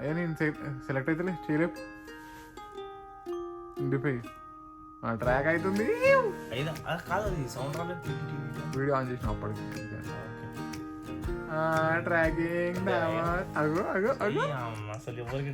అయ్యా నేను సెలెక్ట్ అయితే చేయలేపు ఉండిపోయి ట్రాక్ అవుతుంది. వీడియో ఆన్ చేసిన అప్పటికి. ట్రాకింగ్ అగో అగో అగో. అసలు ఎవరికి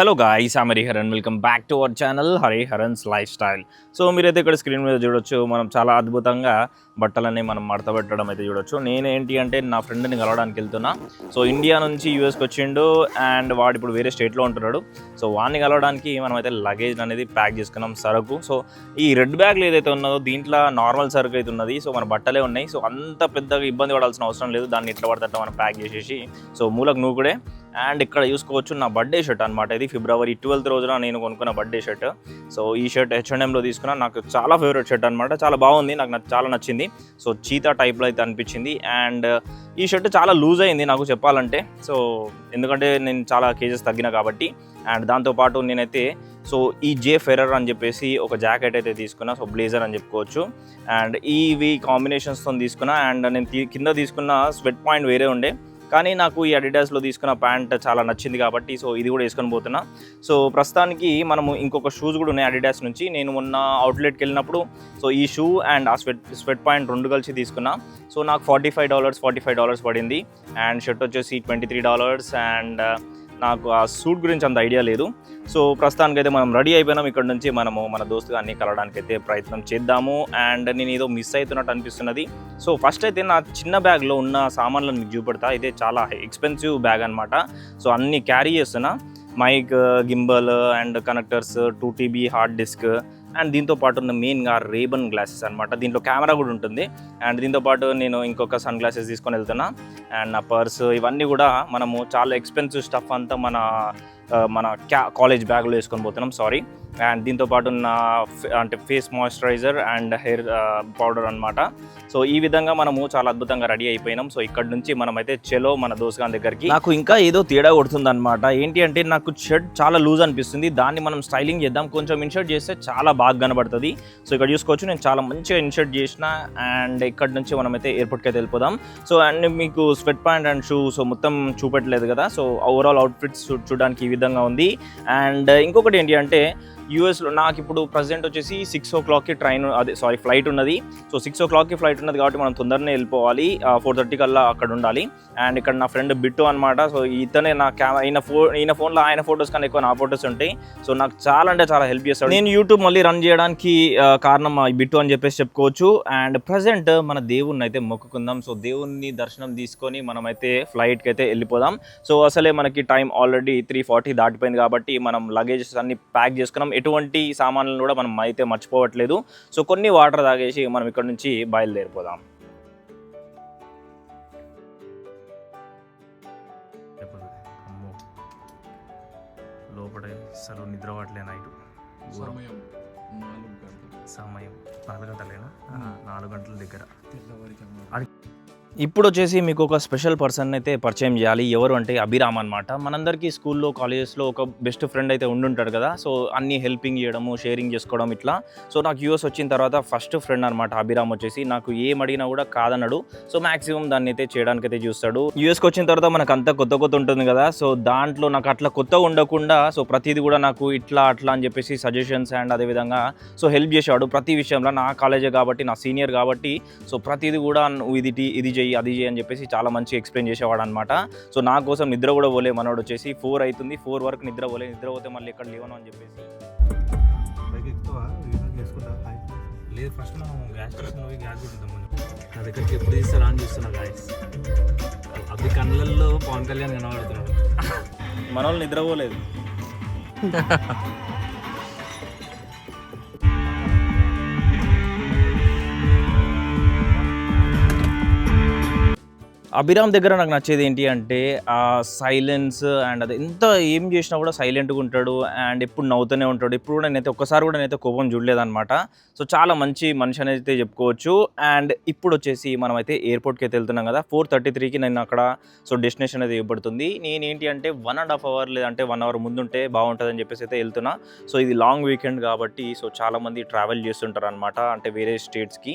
hello guys I'm Hariharan welcome back to our channel Hariharan's life style so మీరైతే ఇక్కడ స్క్రీన్ మీద చూడొచ్చు. మనం చాలా అద్భుతంగా బట్టలన్నీ మనం మడతబెట్టడం అయితే చూడొచ్చు. నేనేంటి అంటే నా ఫ్రెండ్ని కలవడానికి వెళ్తున్నా. సో ఇండియా నుంచి యూఎస్కి వచ్చిండు. అండ్ వాడు ఇప్పుడు వేరే స్టేట్లో ఉంటున్నాడు. సో వాడిని కలవడానికి మనం అయితే లగేజ్ అనేది ప్యాక్ చేసుకున్నాం సరుకు. సో ఈ రెడ్ బ్యాగ్లు ఏదైతే ఉన్నదో దీంట్లో నార్మల్ సరుకు అయితే ఉన్నది. సో మన బట్టలే ఉన్నాయి. సో అంత పెద్దగా ఇబ్బంది పడాల్సిన అవసరం లేదు. దాన్ని ఇట్లా పడతట్టు మనం ప్యాక్ చేసేసి. సో మూలకు నూకుడే. అండ్ ఇక్కడ చూసుకోవచ్చు నా బర్త్డే షర్ట్ అనమాట ఇది ఫిబ్రవరి ట్వెల్త్ రోజున నేను కొనుక్కున్న బర్త్డే షర్ట్. సో ఈ షర్ట్ H&M హెచ్ఎండ్ఎంలో తీసుకున్నా. నాకు చాలా ఫేవరెట్ షర్ట్ అనమాట చాలా బాగుంది. నాకు చాలా నచ్చింది. సో చీతా టైప్లో అయితే అనిపించింది. అండ్ ఈ షర్ట్ చాలా లూజ్ అయింది నాకు చెప్పాలంటే. సో ఎందుకంటే నేను చాలా కేజెస్ తగ్గిన కాబట్టి. అండ్ దాంతోపాటు నేనైతే సో ఈ జే ఫెరర్ అని చెప్పేసి ఒక జాకెట్ అయితే తీసుకున్నా. సో బ్లేజర్ అని చెప్పుకోవచ్చు. అండ్ ఇవి కాంబినేషన్స్తో తీసుకున్నా. అండ్ నేను కింద తీసుకున్న స్వెట్ పాయింట్ వేరే ఉండే. కానీ నాకు ఈ అడిడాస్లో తీసుకున్న ప్యాంట్ చాలా నచ్చింది కాబట్టి సో ఇది కూడా వేసుకొని పోతున్నా. సో ప్రస్తుతానికి మనము ఇంకొక షూస్ కూడా ఉన్నాయి అడిడాస్ నుంచి. నేను మొన్న అవుట్లెట్కి వెళ్ళినప్పుడు సో ఈ షూ అండ్ ఆ స్వెట్ స్వెట్ పాయింట్ రెండు కలిసి తీసుకున్నా. సో నాకు forty five dollars forty five dollars పడింది. అండ్ షర్ట్ వచ్చేసి ట్వంటీ త్రీ డాలర్స్ అండ్ నాకు ఆ సూట్ గురించి అంత ఐడియా లేదు. సో ప్రస్తుతానికైతే మనం రెడీ అయిపోయినాం. ఇక్కడ నుంచి మనము మన దోస్తుగా అన్ని కలవడానికి అయితే ప్రయత్నం చేద్దాము. అండ్ నేను ఏదో మిస్ అవుతున్నట్టు అనిపిస్తున్నది. సో ఫస్ట్ అయితే నా చిన్న బ్యాగ్లో ఉన్న సామాన్లను మీకు చూపెడతా. ఇదే చాలా ఎక్స్పెన్సివ్ బ్యాగ్ అనమాట సో అన్ని క్యారీ చేస్తున్నా. Mic gimbal and connectors two TB hard disk and దీంతో పాటు ఉన్న మెయిన్గా రేబన్ గ్లాసెస్ అనమాట దీంట్లో కెమెరా కూడా ఉంటుంది. అండ్ దీంతో పాటు నేను ఇంకొక సన్ గ్లాసెస్ తీసుకొని వెళ్తున్నా. అండ్ నా పర్స్ ఇవన్నీ కూడా మనము చాలా ఎక్స్పెన్సివ్ స్టఫ్ అంతా మన మన క్యా కాలేజ్ బ్యాగ్లో వేసుకొని పోతున్నాం. సారీ అండ్ దీంతో పాటు నా ఫే- అంటే face moisturiser and hair powder అనమాట సో ఈ విధంగా మనము చాలా అద్భుతంగా రెడీ అయిపోయినాం. సో ఇక్కడ నుంచి మనమైతే చెలో మన దోసగాన్ దగ్గరికి. నాకు ఇంకా ఏదో తేడా కొడుతుంది అనమాట ఏంటి అంటే నాకు షర్ట్ చాలా లూజ్ అనిపిస్తుంది. దాన్ని మనం స్టైలింగ్ చేద్దాం. కొంచెం ఇన్షర్ట్ చేస్తే చాలా బాగా కనబడుతుంది. సో ఇక్కడ చూసుకోవచ్చు నేను చాలా మంచిగా ఇన్షర్ట్ చేసిన అండ్ ఇక్కడ నుంచి మనమైతే ఎయిర్పోర్ట్కి అయితే వెళ్ళిపోదాం. సో అండ్ మీకు sweat pant and shoe so మొత్తం చూపెట్టలేదు కదా. సో ఓవరాల్ అవుట్ఫిట్స్ చూడడానికి ఈ విధంగా ఉంది. అండ్ ఇంకొకటి ఏంటి అంటే యూఎస్లో నాకు ఇప్పుడు ప్రజెంట్ వచ్చేసి సిక్స్ ఓ క్లాక్కి ట్రైన్ అదే సారీ ఫ్లైట్ ఉన్నది. సో సిక్స్ ఓ క్లాక్కి ఫ్లైట్ ఉన్నది కాబట్టి మనం తొందరనే వెళ్ళిపోవాలి. ఫోర్ థర్టీ కల్లా అక్కడ ఉండాలి. అండ్ ఇక్కడ నా ఫ్రెండ్ బిట్టు అనమాట సో ఇతనే నా కెమెరా ఈయన ఫో ఈయన ఫోన్లో ఆయన ఫొటోస్ కన్నా ఎక్కువ నా ఫొటోస్ ఉంటాయి. సో నాకు చాలా అంటే చాలా హెల్ప్ చేస్తాడు. నేను యూట్యూబ్ మళ్ళీ రన్ చేయడానికి కారణం బిట్టు అని చెప్పేసి చెప్పుకోవచ్చు. అండ్ ప్రజెంట్ మన దేవుణ్ణి అయితే మొక్కుకుందాం. సో దేవుణ్ణి దర్శనం తీసుకొని మనమైతే ఫ్లైట్కి అయితే వెళ్ళిపోదాం. సో అసలే మనకి టైం ఆల్రెడీ త్రీ ఫార్టీ దాటిపోయింది కాబట్టి మనం లగేజెస్ అన్ని ప్యాక్ చేసుకున్నాం. ఎటువంటి సామాన్లను కూడా మనం అయితే మర్చిపోవట్లేదు. సో కొన్ని వాటర్ తాగేసి మనం ఇక్కడ నుంచి బయలుదేరిపోదాం. లోపల అసలు నిద్రపట్లే నైట్. సమయం నాలుగు గంటలు. సమయం నాలుగు గంటలేనా? నాలుగు గంటల దగ్గర. ఇప్పుడు వచ్చేసి మీకు ఒక స్పెషల్ పర్సన్ అయితే పరిచయం చేయాలి. ఎవరు అంటే అభిరామ్ అనమాట మనందరికీ స్కూల్లో కాలేజెస్లో ఒక బెస్ట్ ఫ్రెండ్ అయితే ఉండుంటాడు కదా. సో అన్ని హెల్పింగ్ చేయడము షేరింగ్ చేసుకోవడం ఇట్లా. సో నాకు యూఎస్ వచ్చిన తర్వాత ఫస్ట్ ఫ్రెండ్ అనమాట అభిరామ్ వచ్చేసి. నాకు ఏం అడిగినా కూడా కాదన్నాడు సో మాక్సిమం దాన్ని అయితే చేయడానికి అయితే చూస్తాడు. యూఎస్కి వచ్చిన తర్వాత మనకు అంతా కొత్త కొత్త ఉంటుంది కదా. సో దాంట్లో నాకు అట్లా కొత్త ఉండకుండా సో ప్రతిదీ కూడా నాకు ఇట్లా అట్లా అని చెప్పేసి సజెషన్స్ అండ్ అదేవిధంగా సో హెల్ప్ చేసేవాడు ప్రతి విషయంలో నా కాలేజే కాబట్టి నా సీనియర్ కాబట్టి సో ప్రతిదీ కూడా ఇది ఇది చెయ్యి అది చెయ్యి అని చెప్పేసి చాలా మంచి ఎక్స్ప్లెయిన్ చేసేవాడు అనమాట సో నా కోసం నిద్ర కూడా పోలే మనోడు వచ్చేసి ఫోర్ అవుతుంది ఫోర్ వరకు నిద్ర పోలే నిద్ర పోతే మళ్ళీ ఇక్కడ లేవను అని చెప్పేసి. లేదు ఫస్ట్ మనం గ్యాస్ స్టేషన్ పోయి గ్యాస్ నా దగ్గరికి ఎప్పుడు తీస్తారా అని చూస్తున్నా గ్యాస్ అవి కళ్ళల్లో పవన్ కళ్యాణ్ కనబడుతున్నాడు. మన వాళ్ళు నిద్రపోలేదు అభిరామ్ దగ్గర నాకు నచ్చేది ఏంటి అంటే ఆ సైలెన్స్ అండ్ అది ఎంత ఏం చేసినా కూడా సైలెంట్గా ఉంటాడు అండ్ ఎప్పుడు నవ్వుతూనే ఉంటాడు. ఇప్పుడు కూడా నేనైతే ఒక్కసారి కూడా నేనైతే కోపం చూడలేదన్నమాట. సో చాలా మంచి మనిషి అనేది అయితే చెప్పుకోవచ్చు. అండ్ ఇప్పుడు వచ్చేసి మనమైతే ఎయిర్పోర్ట్కి అయితే వెళ్తున్నాం కదా ఫోర్ థర్టీ త్రీకి నేను అక్కడ సో డెస్టినేషన్ అనేది ఇవ్వబడుతుంది. నేను ఏంటి అంటే వన్ అండ్ హాఫ్ అవర్ లేదంటే వన్ అవర్ ముందుంటే బాగుంటుందని చెప్పేసి అయితే వెళ్తున్నా. సో ఇది లాంగ్ వీకెండ్ కాబట్టి సో చాలామంది ట్రావెల్ చేస్తుంటారు అనమాట అంటే వేరే స్టేట్స్కి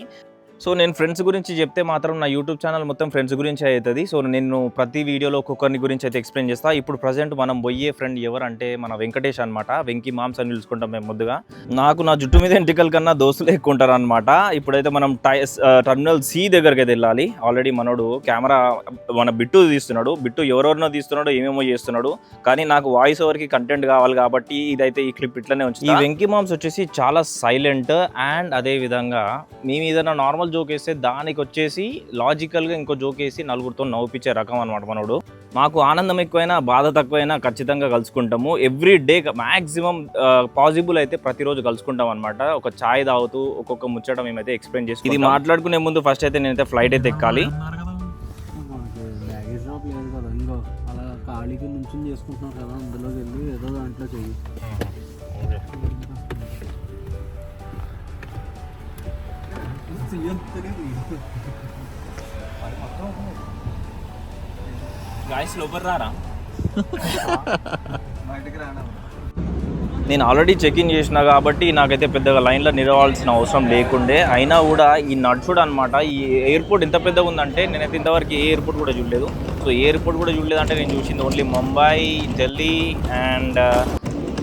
సో నేను ఫ్రెండ్స్ గురించి చెప్తే మాత్రం నా యూట్యూబ్ ఛానల్ మొత్తం ఫ్రెండ్స్ గురించి అవుతుంది. సో నేను ప్రతి వీడియోలో ఒక్కొక్కరిని గురించి అయితే ఎక్స్ప్లెయిన్ చేస్తా. ఇప్పుడు ప్రజెంట్ మనం పోయే ఫ్రెండ్ ఎవరంటే మన వెంకటేష్ అనమాట వెంకీ మామ్స్ అని పిలుచుకుంటాం మేము ముద్దుగా నాకు నా జుట్టు మీద ఎంటికల కన్నా దోస్తులు ఎక్కువ ఉంటారు అనమాట ఇప్పుడైతే మనం టై టర్మినల్ సి దగ్గరికి అయితే వెళ్ళాలి. ఆల్రెడీ మనోడు కెమెరా మన బిట్టు తీస్తున్నాడు. బిట్టు ఎవరెవరినో తీస్తున్నాడు ఏమేమో చేస్తున్నాడు. కానీ నాకు వాయిస్ ఓవర్కి కంటెంట్ కావాలి కాబట్టి ఇదైతే ఈ క్లిప్ ఇట్లనే ఉంచి ఈ వెంకీ మామ్స్ వచ్చేసి చాలా సైలెంట్ అండ్ అదే విధంగా మీ మీద నార్మల్ జోక్ వేస్తే దానికి వచ్చేసి లాజికల్గా ఇంకో జోక్ వేసి నలుగురితో నవ్వుపించే రకం అనమాట మనోడు. మాకు ఆనందం ఎక్కువైనా బాధ తక్కువైనా ఖచ్చితంగా కలుసుకుంటాము. ఎవ్రీ డే మ్యాక్సిమం పాసిబుల్ అయితే ప్రతిరోజు కలుసుకుంటాం అనమాట ఒక ఛాయ్ తాగుతూ ఒక్కొక్క ముచ్చట మేమైతే ఎక్స్ప్లెయిన్ చేసి ఇది మాట్లాడుకునే ముందు ఫస్ట్ అయితే నేనైతే ఫ్లైట్ అయితే ఎక్కాలి. కదా. నుంచుని చేసుకుంటున్నారు అందులోకి వెళ్ళి ఏదో దాంట్లో చెయ్యి. గాయస్ లోపల రారా బయటకు రానా నేను ఆల్రెడీ చెక్ ఇన్ చేసిన కాబట్టి నాకైతే పెద్దగా లైన్లో నిలవాల్సిన అవసరం లేకుండే. అయినా కూడా ఈ నడుచుడు అనమాట ఈ ఎయిర్పోర్ట్ ఎంత పెద్దగా ఉందంటే నేనైతే ఇంతవరకు ఏ ఎయిర్పోర్ట్ కూడా చూడలేదు. సో ఏ ఎయిర్పోర్ట్ కూడా చూడలేదు అంటే నేను చూసింది only Mumbai Delhi and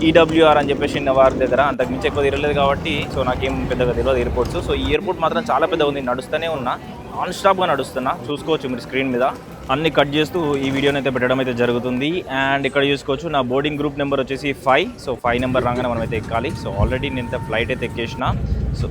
EWR అని చెప్పేసి వారి దగ్గర అంతకుమించి ఎక్కువ తిరగలేదు కాబట్టి సో నాకేం పెద్దగా తెలియదు ఎయిర్పోర్ట్స్ సో ఈ ఎయిర్పోర్ట్ మాత్రం చాలా పెద్దగా ఉంది. నడుస్తూనే ఉన్నా. నాన్ స్టాప్గా నడుస్తున్నా. చూసుకోవచ్చు మీరు స్క్రీన్ మీద. అన్ని కట్ చేస్తూ ఈ వీడియోని అయితే పెట్టడం అయితే జరుగుతుంది. అండ్ ఇక్కడ చూసుకోవచ్చు నా బోర్డింగ్ గ్రూప్ నెంబర్ వచ్చేసి ఫైవ్ సో ఫైవ్ నెంబర్ రాగానే మనం అయితే ఎక్కాలి. సో ఆల్రెడీ నేను ఫ్లైట్ అయితే ఎక్కేసిన. సో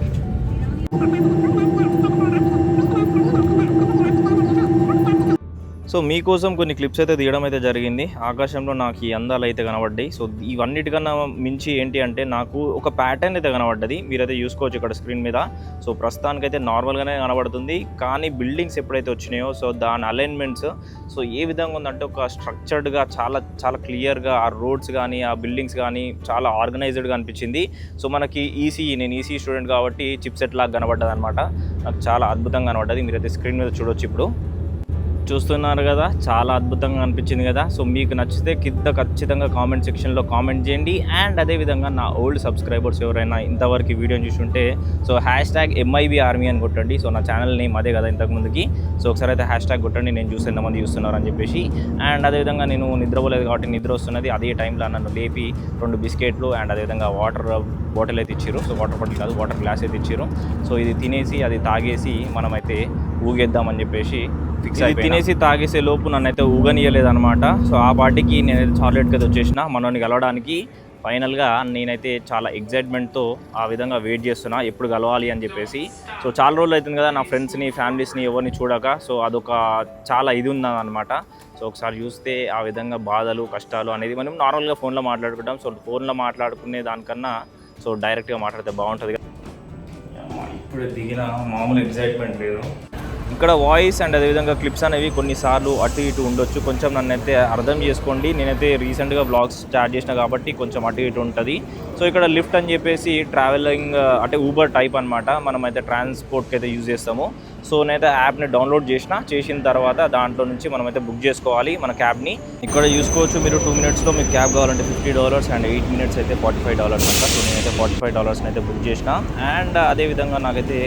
సో మీకోసం కొన్ని క్లిప్స్ అయితే తీయడం అయితే జరిగింది. ఆకాశంలో నాకు ఈ అందాలు అయితే కనబడ్డాయి. సో ఇవన్నిటికన్నా మించి ఏంటి అంటే నాకు ఒక ప్యాటర్న్ అయితే కనబడ్డది. మీరైతే చూసుకోవచ్చు ఇక్కడ స్క్రీన్ మీద. సో ప్రస్తుతానికైతే నార్మల్గానే కనబడుతుంది. కానీ బిల్డింగ్స్ ఎప్పుడైతే వచ్చినాయో సో దాని అలైన్మెంట్స్ సో ఏ విధంగా ఉందంటే ఒక స్ట్రక్చర్డ్గా చాలా చాలా క్లియర్గా ఆ రోడ్స్ కానీ ఆ బిల్డింగ్స్ కానీ చాలా ఆర్గనైజ్డ్గా అనిపించింది. సో మనకి ఈసీ నేను ఈసీ స్టూడెంట్ కాబట్టి చిప్సెట్ లాగా కనబడ్డది అనమాట నాకు చాలా అద్భుతంగా కనబడ్డది. మీరైతే స్క్రీన్ మీద చూడొచ్చు ఇప్పుడు. చూస్తున్నారు కదా చాలా అద్భుతంగా అనిపించింది కదా. సో మీకు నచ్చితే కింద ఖచ్చితంగా కామెంట్ సెక్షన్లో కామెంట్ చేయండి. అండ్ అదేవిధంగా నా ఓల్డ్ సబ్స్క్రైబర్స్ ఎవరైనా ఇంతవరకు ఈ వీడియోని చూసుంటే so hashtag MIB army అని కొట్టండి. సో నా ఛానల్ నేమ్ అదే కదా ఇంతకు ముందుకి. సో ఒకసారి అయితే హ్యాష్ ట్యాగ్ కొట్టండి. నేను చూస్తే ఎంతమంది చూస్తున్నారు అని చెప్పేసి. అండ్ అదేవిధంగా నేను నిద్రపోలేదు కాబట్టి నిద్ర వస్తున్నది. అదే టైంలో నన్ను లేపి రెండు బిస్కెట్లు అండ్ అదేవిధంగా వాటర్ బాటిల్ అయితే ఇచ్చారు. సో వాటర్ బాటిల్ కాదు వాటర్ గ్లాస్ అయితే ఇచ్చారు. సో ఇది తినేసి అది తాగేసి మనమైతే ఊగేద్దామని చెప్పేసి ఫిక్స్ అయి తినేసి తాగేసే లోపు నన్నైతే ఊగనియలేదు అనమాట సో ఆ పార్టీకి నేనైతే చార్లెట్కి అయితే వచ్చేసిన. మనల్ని కలవడానికి ఫైనల్గా నేనైతే చాలా ఎగ్జైట్మెంట్తో ఆ విధంగా వెయిట్ చేస్తున్నా. ఎప్పుడు కలవాలి అని చెప్పేసి. సో చాలా రోజులు అవుతుంది కదా నా ఫ్రెండ్స్ని ఫ్యామిలీస్ని ఎవరిని చూడక. సో అదొక చాలా ఇది ఉందన్నమాట. సో ఒకసారి చూస్తే ఆ విధంగా బాధలు కష్టాలు అనేది మనం నార్మల్గా ఫోన్లో మాట్లాడుకుంటాం. సో ఫోన్లో మాట్లాడుకునే దానికన్నా సో డైరెక్ట్గా మాట్లాడితే బాగుంటుంది కదా. ఇప్పుడు దిగిన మామూలు ఎగ్జైట్మెంట్ లేదు. ఇక్కడ వాయిస్ అండ్ అదేవిధంగా క్లిప్స్ అనేవి కొన్నిసార్లు అటు ఇటు ఉండొచ్చు. కొంచెం నన్ను అయితే అర్థం చేసుకోండి. నేనైతే రీసెంట్గా బ్లాగ్స్ స్టార్ట్ చేసిన కాబట్టి కొంచెం అటు ఇటు ఉంటుంది. సో ఇక్కడ లిఫ్ట్ అని చెప్పేసి ట్రావెలింగ్ అంటే ఊబర్ టైప్ అనమాట మనం అయితే ట్రాన్స్పోర్ట్కి అయితే యూజ్ చేస్తాము. సో నేనైతే యాప్ని డౌన్లోడ్ చేసిన చేసిన తర్వాత దాంట్లో నుంచి మనమైతే బుక్ చేసుకోవాలి మన క్యాబ్ని ఇక్కడ చూసుకోవచ్చు మీరు టూ మినిట్స్లో మీకు క్యాబ్ కావాలంటే fifty dollars and eight minutes అయితే ఫార్టీ ఫైవ్ డాలర్స్ అంట. సో నేనైతే ఫార్టీ ఫైవ్ డాలర్స్ని అయితే బుక్ చేసిన. అండ్ అదేవిధంగా నాకైతే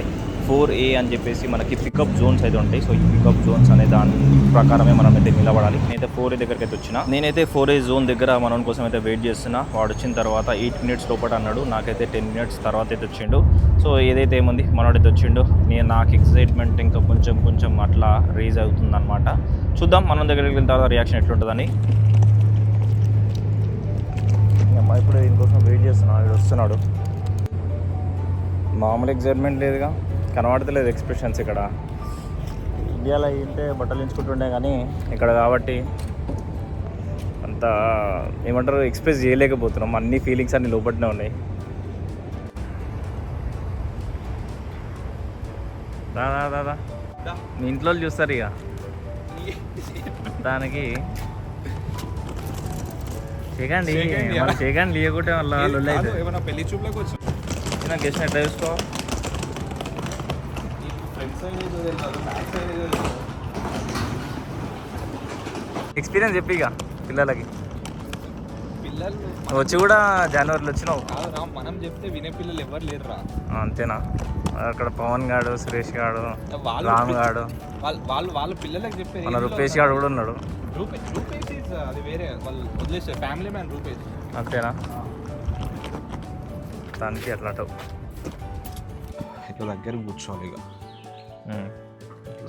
ఫోర్ ఏ అని చెప్పేసి మనకి పికప్ జోన్స్ అయితే ఉంటాయి. సో ఈ పికప్ జోన్స్ అనే దాని ప్రకారమే మనం అయితే నిలబడాలి. నేనైతే ఫోర్ ఏ దగ్గరికి అయితే వచ్చిన. నేనైతే ఫోర్ ఏ జోన్ దగ్గర మనం కోసం అయితే వెయిట్ చేస్తున్నా. వాడు వచ్చిన తర్వాత ఎయిట్ మినిట్స్ లోపల అన్నాడు. నాకైతే టెన్ మినిట్స్ తర్వాత అయితే వచ్చిండు. సో ఏదైతే ఏముంది? మనోడైతే వచ్చిండు. నేను నాకు ఎక్సైట్మెంట్ ఇంకా కొంచెం కొంచెం అట్లా రేజ్ అవుతుంది అనమాట చూద్దాం మనం దగ్గరికి వెళ్ళిన తర్వాత రియాక్షన్ ఎట్లుంటుందని. ఇప్పుడు దీనికోసం వెయిట్ చేస్తున్నాడు వస్తున్నాడు. మామూలు ఎగ్జైట్మెంట్ లేదుగా. కనబడతలేదు ఎక్స్ప్రెషన్స్ ఇక్కడ. ఇండియాలో అయితే బట్టలు ఎంచుకుంటుండే కానీ ఇక్కడ కాబట్టి అంత ఏమంటారు ఎక్స్ప్రెస్ చేయలేకపోతున్నాం. అన్ని ఫీలింగ్స్ అన్ని లోపలనే ఉన్నాయి. దాదా దాదా మీ ఇంట్లో వాళ్ళు చూస్తారు ఇక. దానికి చేయకండి. చేయకండి. లేకుంటే వాళ్ళ పెళ్ళి చూపులకు వచ్చి నాకు గెస్ట్ ఎట్లా చూసుకో. ఎక్స్పీరియన్స్ చెప్పి ఇక పిల్లలకి. పిల్లలు వచ్చి కూడా జనవరిలో వచ్చినావు. మనం చెప్తే వినే పిల్లలు ఎవరు లేరురా. అంతేనా? అక్కడ పవన్ గాడు సురేష్ గాడు వాళ్ళు రామ్ గాడు. వాళ్ళు వాళ్ళు వాళ్ళ పిల్లలకు చెప్పేది మన రూపేష్ గాడు కూడా ఉన్నాడు. రూపేష్ రూపేష్ uh, అది వేరే వాళ్ళు వదిలేసారు ఫ్యామిలీ మ్యాన్ రూపేష్. అంతేనా? దానికి అట్లా అటు. ఇట్లా దగ్గర కూర్చోవాలి ఇక.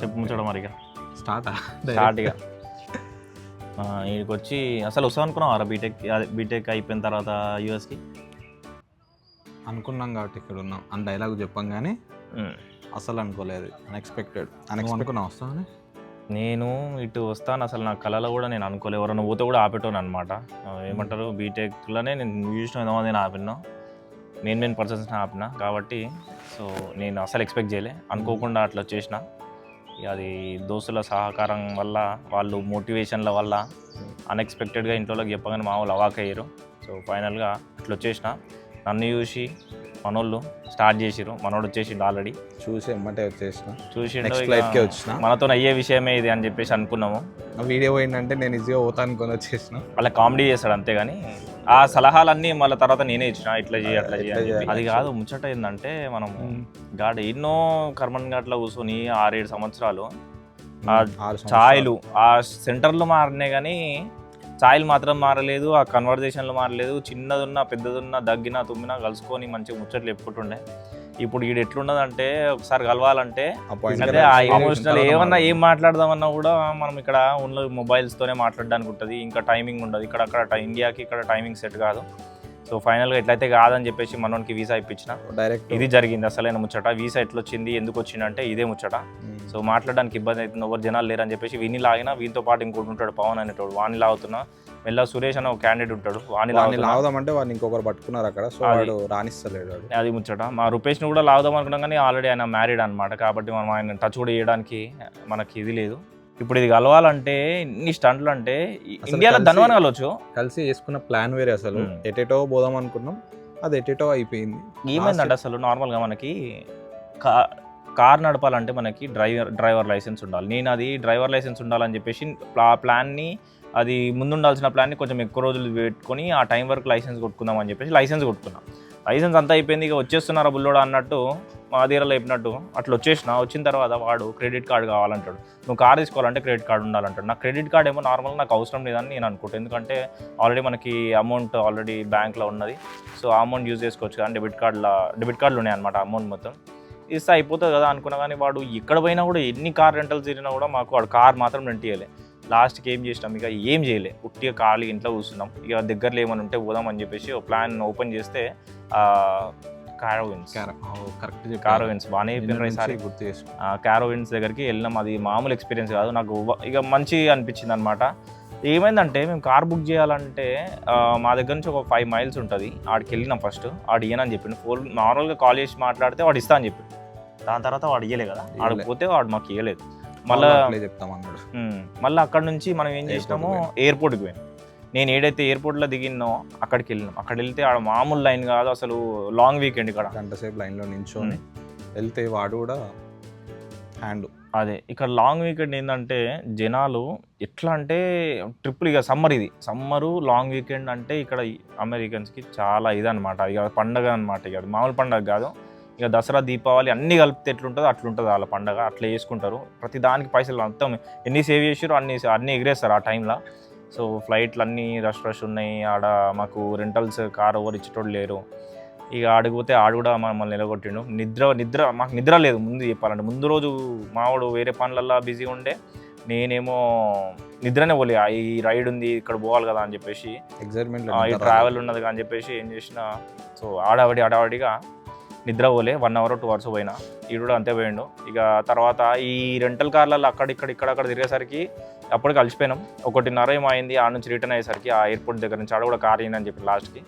చెప్పు ముచ్చడం మరి స్టార్ట్? స్టార్ట్ ఇక. ఈయనకి వచ్చి అసలు వస్తాం అనుకున్నావు బీటెక్ బీటెక్ అయిపోయిన తర్వాత యూఎస్కి అనుకున్నాం కాబట్టి ఇక్కడ ఉన్నాం. అని డైలాగ్ చెప్పాం కానీ అసలు అనుకోలేదు. అన్ఎక్స్పెక్టెడ్ అనుకున్నాం వస్తామని నేను ఇటు వస్తాను. అసలు నా కళలో కూడా నేను అనుకోలేదు. ఎవరైనా పోతే కూడా ఆపేటోను అనమాట ఏమంటారు? బీటెక్లోనే నేను చూసిన నేను ఆపినా. మెయిన్ మెయిన్ పర్సన్స్ ఆపిన. కాబట్టి సో నేను అసలు ఎక్స్పెక్ట్ చేయలే. అనుకోకుండా అట్లా వచ్చేసిన అది దోస్తుల సహకారం వల్ల వాళ్ళు మోటివేషన్ల వల్ల అన్ఎక్స్పెక్టెడ్గా ఇంట్లోకి చెప్పగానే మా వాళ్ళు అవాక్ అయ్యారు. సో ఫైనల్గా అట్లా వచ్చేసిన నన్ను చూసి మనోళ్ళు స్టార్ట్ చేసిరు మనోడు వచ్చేసిండు ఆల్రెడీ. చూసి ఎమ్మటే వచ్చేసిన. నెక్స్ట్ ఫ్లైట్కే వచ్చిన. మనతో అయ్యే విషయమే ఇది అని చెప్పేసి అనుకున్నాము. వీడియో పోయిందంటే నేను ఈజీగా పోతా అనుకొని వచ్చేసిన. అలా కామెడీ చేస్తాడు అంతేగాని ఆ సలహాలన్నీ మళ్ళీ తర్వాత నేనే ఇచ్చిన. ఇట్లా చేయి అట్లా చేయి. అది కాదు ముచ్చట ఏంటంటే మనం గాడ ఎన్నో కర్మన్ ఘాట్లో కూర్చొని ఆరేడు సంవత్సరాలు ఆ ఛాయలు ఆ సెంటర్లు మారినాయి కానీ ఛాయలు మాత్రం మారలేదు ఆ కన్వర్జేషన్లు మారలేదు. చిన్నదున్నా పెద్దదున్నా దగ్గినా తుమ్మినా కలుసుకొని మంచిగా ముచ్చట్లు చెప్పుకుంటుండే. ఇప్పుడు ఈడు ఎట్లున్నదంటే ఒకసారి కలవాలంటే అంటే ఆ ఎమోషనల్ ఏమన్నా ఏం మాట్లాడదామన్నా కూడా మనం ఇక్కడ ఉన్న మొబైల్స్తోనే మాట్లాడడానికి ఉంటుంది. ఇంకా టైమింగ్ ఉండదు. ఇక్కడ అక్కడ ఇండియాకి ఇక్కడ టైమింగ్ సెట్ కాదు. సో ఫైనల్గా ఎట్లయితే కాదని చెప్పేసి మనోనికి వీసా ఇప్పించిన. డైరెక్ట్ ఇది జరిగింది అసలైన ముచ్చట. వీసా ఎట్లా వచ్చింది ఎందుకు వచ్చిందంటే ఇదే ముచ్చట. సో మాట్లాడడానికి ఇబ్బంది అవుతుంది. ఎవరు జనాలు లేరని చెప్పేసి విని లాగినా వీనితో పాటు ఇంకోటి ఉంటాడు పవన్ అనేటోడు. వాణి లాగుతున్నా. మెల్ల సురేష్ అనే ఒక క్యాండిడేట్ ఉంటాడు. లాగుతున్నా. లాగుదామంటే వాడిని ఇంకొకరు పట్టుకున్నారు అక్కడ. సో. వాడు రాణిస్తలేడు అది ముచ్చట. మా రూపేష్ని కూడా లాగుదాం అనుకున్నాం కానీ ఆల్రెడీ ఆయన మ్యారీడ్ అనమాట కాబట్టి మనం ఆయన టచ్ కూడా చేయడానికి మనకి ఇది లేదు. ఇప్పుడు ఇది కలవాలంటే ఇన్ని స్టంట్లు అంటే ఇండియాలో ధనవని కలవచ్చు. కలిసి చేసుకున్న ప్లాన్ వేరే అసలు. ఎటెటో పోదాం అనుకున్నాం. అది ఎటెటో అయిపోయింది. ఏమైందంటే అసలు? నార్మల్గా మనకి కార్ నడపాలంటే మనకి డ్రైవర్ డ్రైవర్ లైసెన్స్ ఉండాలి. నేను అది డ్రైవర్ లైసెన్స్ ఉండాలని చెప్పేసి ఆ ప్లాన్ని అది ముందు ఉండాల్సిన ప్లాన్ని కొంచెం ఎక్కువ రోజులు పెట్టుకొని ఆ టైం వరకు లైసెన్స్ కొట్టుకుందాం అని చెప్పేసి లైసెన్స్ కొట్టుకున్నాం. లైసెన్స్ అంతా అయిపోయింది ఇక వచ్చేస్తున్నారా బుల్లోడా అన్నట్టు మా దీరలో చెప్పినట్టు అట్లా వచ్చేసిన వచ్చిన తర్వాత వాడు క్రెడిట్ కార్డు కావాలంటాడు. నువ్వు కార్ తీసుకోవాలంటే క్రెడిట్ కార్డు ఉండాలంటాడు. నాకు క్రెడిట్ కార్డు ఏమో నార్మల్గా నాకు అవసరం లేదని నేను అనుకుంటాను ఎందుకంటే ఆల్రెడీ మనకి అమౌంట్ ఆల్రెడీ బ్యాంక్లో ఉన్నది. సో ఆ అమౌంట్ యూజ్ చేసుకోవచ్చు కానీ డెబిట్ కార్డులో డెబిట్ కార్డులు ఉన్నాయి అనమాట అమౌంట్ మొత్తం. ఇస్తే అయిపోతుంది కదా అనుకున్నా కానీ వాడు ఎక్కడ పోయినా కూడా ఎన్ని కార్ రెంటల్స్ తిరిగినా కూడా మాకు వాడు కార్ మాత్రం రెంట్ ఇవ్వలే లాస్ట్కి ఏం చేసినాం? ఇక ఏం చేయలే. ఉట్టిగా ఖాళీ ఇంట్లో కూర్చున్నాం. ఇక దగ్గరలో ఏమైనా ఉంటే పోదాం అని చెప్పేసి ఒక ప్లాన్ ఓపెన్ చేస్తే కారోవిన్స్ కరెక్ట్ కారోవిన్స్ బాగానే గుర్తు క్యారోవిన్స్ దగ్గరికి వెళ్ళినాం. అది మామూలు ఎక్స్పీరియన్స్ కాదు. నాకు ఇక మంచి అనిపించింది అనమాట ఏమైందంటే మేము కార్ బుక్ చేయాలంటే మా దగ్గర నుంచి ఒక ఫైవ్ మైల్స్ ఉంటుంది. ఆడికి వెళ్ళినాం ఫస్ట్. ఆడు ఇయ్యనని చెప్పిండు. ఫోన్ నార్మల్గా కాల్ చేసి మాట్లాడితే వాడు ఇస్తా అని చెప్పిండు. దాని తర్వాత వాడు ఇయ్యలే కదా? ఆడికి ఇయ్యలే. పోతే వాడు మాకు ఇయ్యలేదు. మళ్ళా మళ్ళీ చెప్తాం అన్నాడు. ఉమ్, మళ్ళీ అక్కడ నుంచి మనం ఏం చేసినాము ఎయిర్పోర్ట్కి పోయాం నేను ఏడైతే ఎయిర్పోర్ట్లో దిగినో అక్కడికి వెళ్ళినాం. అక్కడ వెళ్తే ఆడ మామూలు లైన్ కాదు అసలు లాంగ్ వీకెండ్ ఇక్కడ గంట సేపు లైన్లో నించొని వెళ్తే వాడు కూడా హ్యాండ్. అదే ఇక్కడ లాంగ్ వీకెండ్ ఏంటంటే జనాలు ఎట్లా అంటే ట్రిప్పులు ఇక సమ్మర్ ఇది. సమ్మరు లాంగ్ వీకెండ్ అంటే ఇక్కడ అమెరికన్స్కి చాలా ఇదనమాట ఇక పండగ అనమాట ఇక మామూలు పండగ కాదు. ఇక దసరా దీపావళి అన్నీ కలిపితే ఎట్లుంటుందో అట్లుంటుంది వాళ్ళ పండగ. అట్లా చేసుకుంటారు. ప్రతి దానికి పైసలు మొత్తం ఎన్ని సేవ్ చేసారు అన్ని అన్నీ ఎగిరేస్తారు ఆ టైంలో. సో ఫ్లైట్లు అన్నీ రష్ రష్ ఉన్నాయి. ఆడ మాకు రెంటల్స్ కార్ ఎవరు ఇచ్చేటోళ్ళు లేరు. ఇక ఆడిపోతే ఆడు కూడా మమ్మల్ని నిలగొట్టిండు. నిద్ర నిద్ర మాకు నిద్ర లేదు ముందు చెప్పాలంటే. ముందు రోజు మావాడు వేరే పనులల్లో బిజీ ఉండే నేనేమో నిద్రనే పోలే. ఈ రైడ్ ఉంది ఇక్కడ పోవాలి కదా అని చెప్పేసి ఎగ్జైట్మెంట్ ఈ ట్రావెల్ ఉన్నది కదా అని చెప్పేసి ఏం చేసిన సో ఆడావడి ఆడావడిగా నిద్ర పోలే. వన్ అవర్ టూ అవర్స్ పోయినా. ఈడు కూడా అంతే పోయిండు. ఇక తర్వాత ఈ రెంటల్ కార్లలో అక్కడ ఇక్కడ ఇక్కడ అక్కడ తిరిగేసరికి అప్పుడు కలిసిపోయినాం ఒకటిన్నర ఏమో అయింది ఆ నుంచి రిటర్న్ అయ్యేసరికి ఆ ఎయిర్పోర్ట్ దగ్గర నుంచి ఆడ కూడా కార్ అని చెప్పి లాస్ట్కి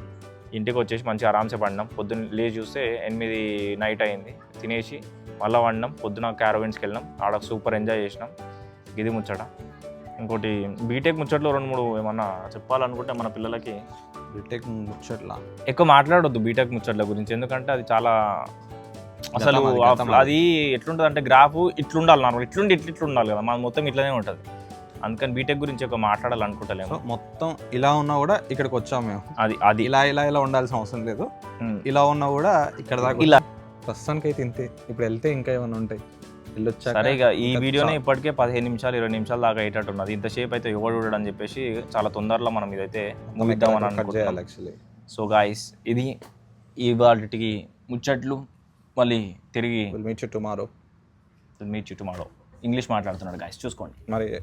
ఇంటికి వచ్చేసి మంచిగా ఆరామ్సే పడినాం. పొద్దున్న లేచి చూస్తే ఎనిమిది నైట్ అయింది. తినేసి మళ్ళీ వండినాం పొద్దున క్యారవెన్స్కి వెళ్ళినాం. ఆడ సూపర్ ఎంజాయ్ చేసినాం. ఇది ముచ్చట. ఇంకోటి బీటెక్ ముచ్చట్లో రెండు మూడు ఏమన్నా చెప్పాలనుకుంటే మన పిల్లలకి బీటెక్ ముచ్చట్లా? ఎక్కువ మాట్లాడొద్దు బీటెక్ ముచ్చట్ల గురించి. ఎందుకంటే అది చాలా అసలు అది, ఎట్లుంటుంది అంటే గ్రాఫ్ ఇట్లుండాలి నార్మల్. ఇట్లుండి ఇట్లా ఇట్లా ఉండాలి కదా. మన మొత్తం ఇట్లనే ఉంటుంది. అందుకని బీటెక్ గురించి ఎక్కువ మాట్లాడాలనుకుంటలేము. మొత్తం ఇలా ఉన్నా కూడా ఇక్కడికి వచ్చాం మేము. అది అది. ఇలా ఇలా ఇలా ఉండాల్సిన అవసరం లేదు. ఇలా ఉన్నా కూడా ఇక్కడ దాకా ఇలా. ప్రస్తుతానికి అయితే ఇంతే. ఇప్పుడు వెళ్తే ఇంకా ఏమైనా ఉంటాయి. వెళ్ళొచ్చాక సరే ఇక ఈ వీడియోనే ఇప్పటికే పదిహేను నిమిషాలు ఇరవై నిమిషాలు దాకా అయ్యేటట్టున్నది ఇంతసేపు అయితే ఎవడు చూడడం అని చెప్పేసి చాలా తొందరలో మనం ఇదైతే ముగిద్దామని అనుకుంటున్నాం. యాక్చువల్లీ సో గాయస్ ఇది ఇవాటికి ముచ్చట్లు. మళ్ళీ తిరిగి మీట్ టుమారో మీ చుట్టూ మాడో ఇంగ్లీష్ మాట్లాడుతున్నాడు గాయస్ చూసుకోండి. మరి